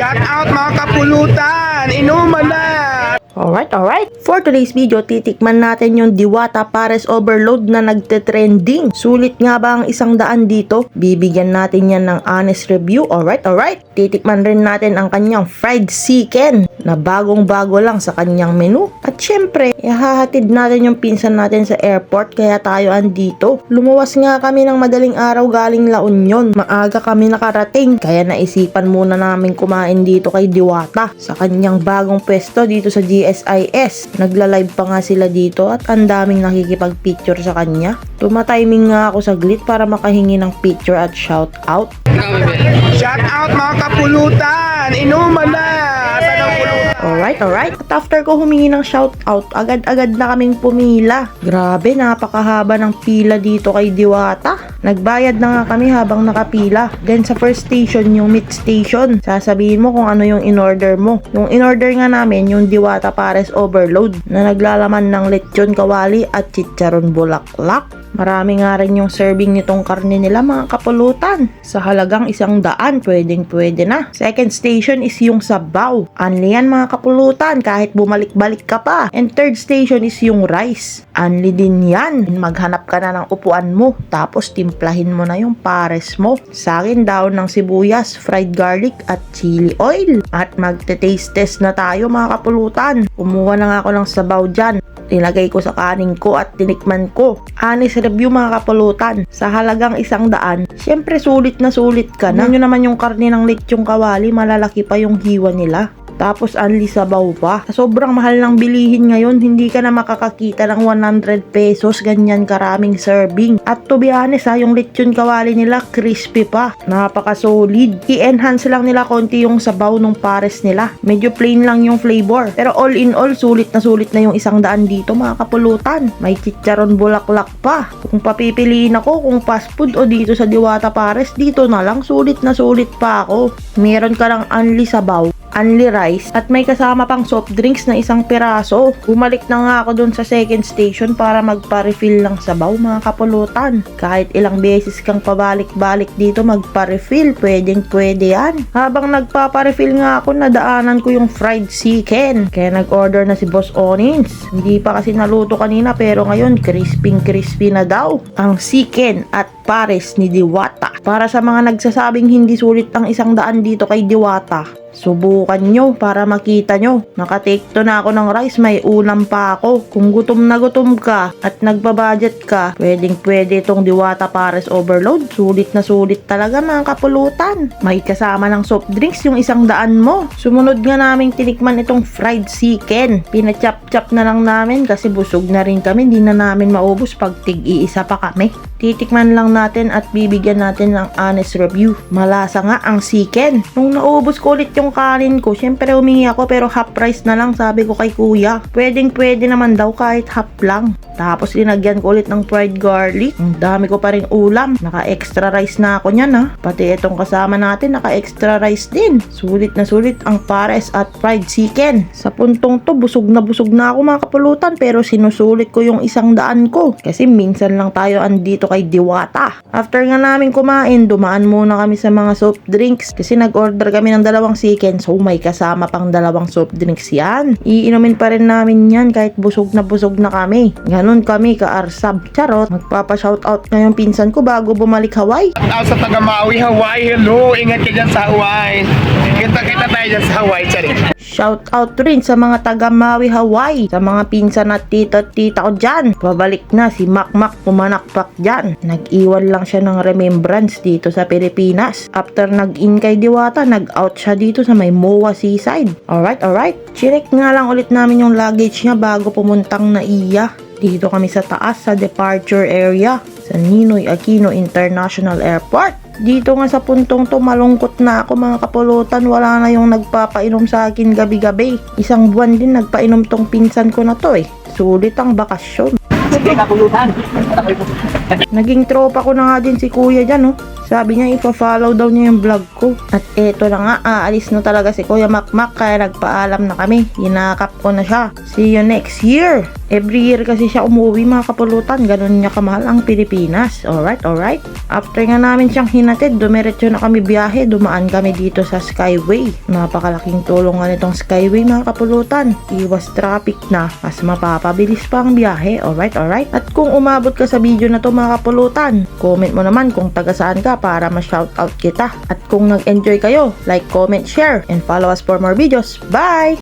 Shout out mga kapulutan! Inuman na! Alright, alright. For today's video, titikman natin yung Diwata Pares Overload na nagte-trending. Sulit nga ba ang isang daan dito? Bibigyan natin yan ng honest review. Alright, alright. Titikman rin natin ang kanyang fried chicken na bagong-bago lang sa kanyang menu. At syempre, ihahatid natin yung pinsan natin sa airport kaya tayo andito. Lumuwas nga kami ng madaling araw galing La Union. Maaga kami nakarating kaya naisipan muna namin kumain dito kay Diwata sa kanyang bagong pwesto dito sa GSIS. Nagla-live pa nga sila dito at ang daming nakikipag-picture sa kanya. Tumatiming nga ako saglit para makahingi ng picture at shout out. Shout out mga kapulutan! Inuman na! Alright, alright. At after ko humingi ng shoutout, agad-agad na kaming pumila. Grabe, napakahaba ng pila dito kay Diwata. Nagbayad na nga kami habang nakapila. Then sa first station, yung meat station, sasabihin mo kung ano yung in-order mo. Yung in-order nga namin, yung Diwata Pares Overload na naglalaman ng lechon kawali at chicharon bulaklak. Marami nga rin yung serving nitong karne nila mga kapulutan. Sa halagang isang daan, pwedeng pwede na. Second station is yung sabaw. Anli yan mga kapulutan kahit bumalik-balik ka pa. And third station is yung rice. Anli din yan. Maghanap ka na ng upuan mo. Tapos timplahin mo na yung pares mo. Sa akin daw ng sibuyas, fried garlic at chili oil. At magte-taste test na tayo mga kapulutan. Kumuha na nga ako ng sabaw dyan. Tinagay ko sa kanin ko at tinikman ko. Honest review mga kapulutan. Sa halagang isang daan, syempre sulit na sulit ka na. Yun naman yung karne ng lechong kawali, malalaki pa yung hiwa nila. Tapos anli sabaw pa. Sobrang mahal ng bilihin ngayon, hindi ka na makakakita ng 100 pesos ganyan karaming serving. At to be honest ha, yung lechon kawali nila crispy pa. Napaka solid. I-enhance lang nila konti yung sabaw ng pares nila. Medyo plain lang yung flavor. Pero all in all, sulit na sulit na yung isang daan dito mga kapulutan. May chicharon bulaklak pa. Kung papipiliin ako kung fast food o dito sa Diwata Pares, dito na lang sulit na sulit pa ako. Meron ka lang anli sabaw only rice at may kasama pang soft drinks na isang piraso. Bumalik na nga ako dun sa second station para magpa-refill ng sabaw mga kapulutan. Kahit ilang beses kang pabalik-balik dito magpa-refill, pwedeng pwede yan. Habang nagpapa-refill nga ako, nadaanan ko yung fried chicken. Kaya nag-order na si Boss Onins. Hindi pa kasi naluto kanina pero ngayon crispy crispy na daw. Ang chicken at pares ni Diwata. Para sa mga nagsasabing hindi sulit ang isang daan dito kay Diwata, Subukan nyo para makita nyo. Nakatake to na ako ng rice, may ulam pa ako. Kung gutom na gutom ka at nagbabudget ka, pwedeng pwede itong Diwata Pares Overload. Sulit na sulit talaga mga kapulutan. May kasama ng soft drinks yung isang daan mo. Sumunod nga naming tinikman itong fried chicken. Pinachap-chap na lang namin kasi busog na rin kami. Hindi na namin maubos pag tig-iisa pa kami. Titikman lang natin at bibigyan natin ng honest review. Malasa nga ang chicken. Nung naubos ko ulit yung kanin ko, syempre humingi ako pero half price na lang sabi ko kay kuya. Pwedeng pwede naman daw kahit half lang. Tapos linagyan ko ulit ng fried garlic. Ang dami ko pa rin ulam. Naka-extra rice na ako niyan ha. Pati itong kasama natin naka-extra rice din. Sulit na sulit ang pares at fried chicken. Sa puntong to, busog na busog na ako mga kapulutan pero sinusulit ko yung isang daan ko. Kasi minsan lang tayo andito kay Diwata. After nga namin kumain, dumaan muna kami sa mga soft drinks kasi nag-order kami ng dalawang chicken so may kasama pang dalawang soft drinks yan. Iinumin pa rin namin yan kahit busog na busog na kami. Ganon kami ka-arsab. Charot, magpapa-shoutout ngayong pinsan ko bago bumalik Hawaii. Out sa taga Maui, Hawaii. Hello! Ingat ka dyan sa Hawaii. Kita-kita tayo dyan sa Hawaii, Charing. Shout out rin sa mga taga Maui, Hawaii. Sa mga pinsan at tita at tita ko dyan. Pabalik na si Makmak pumanakpak dyan. Nag-iwan lang siya ng remembrance dito sa Pilipinas. After nag-in kay Diwata, nag-out siya dito sa may MOA Seaside. Alright, alright. Chinek nga lang ulit namin yung luggage niya bago pumuntang na iya. Dito kami sa taas sa departure area sa Ninoy Aquino International Airport. Dito nga sa puntong to, malungkot na ako mga kapulutan. Wala na yung nagpapainom sa akin gabi-gabi. Isang buwan din nagpainom tong pinsan ko na to eh. Sulit ang bakasyon. Naging tropa ko na nga din si kuya dyan oh. Sabi niya ipa-follow daw niya yung vlog ko. At eto na nga, aalis na talaga si Kuya Makmak kaya nagpaalam na kami. Hinakap ko na siya. See you next year! Every year kasi siya umuwi mga kapulutan. Ganun niya kamahal ang Pilipinas. Alright, alright. After nga namin siyang hinatid, dumiretso na kami biyahe. Dumaan kami dito sa Skyway. Napakalaking tulong nga nitong Skyway mga kapulutan. Iwas traffic na. Mas mapapabilis pa ang biyahe. Alright, alright. At kung umabot ka sa video na to mga kapulutan, comment mo naman kung taga saan ka para ma-shoutout kita. At kung nag-enjoy kayo, like, comment, share, and follow us for more videos. Bye!